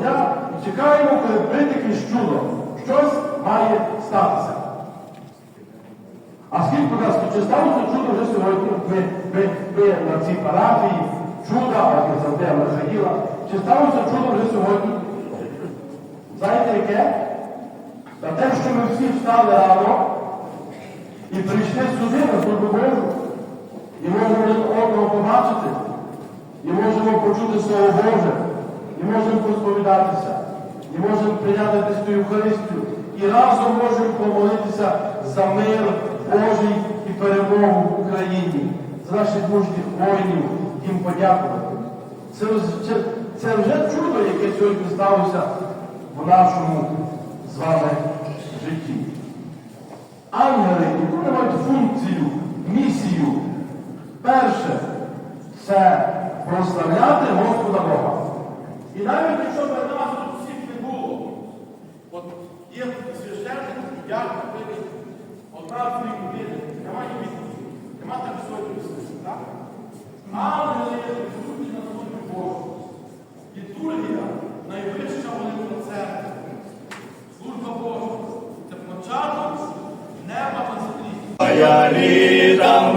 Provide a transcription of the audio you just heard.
дня і чекаємо, коли прийде якесь чудо. Щось має статися. А скільки, ласка, чи сталося чудо вже сьогодні? Ми, ми, ми на цій парафії, чудо, а не завжди Михаїла. Чи сталося чудо вже сьогодні? Знаєте яке? Та те, що ми всі встали рано і прийшли сюди на службу Божу, і можемо одного побачити, і можемо почути Слово Боже, і можемо посповідатися, і можемо прийняти Христу Євхаристію, і разом можемо помолитися за мир Божий і перемогу в Україні, за наших мужніх воїнів, їм подякувати. Це, це, це вже чудо, яке сьогодні сталося в нашому з вами житті. Ангели, вони мають функцію, місію. Перше це прославляти Господа Бога. І навіть якщо перед нас тут всіх не було, от є священник, я ходив, одна дві години, немає відповіді, нема так сьогодні все, так? Є присутні на службі Божу. Літургія найвища молитва церкви. Служба Божа. Це початок неба на землі. Моя літа,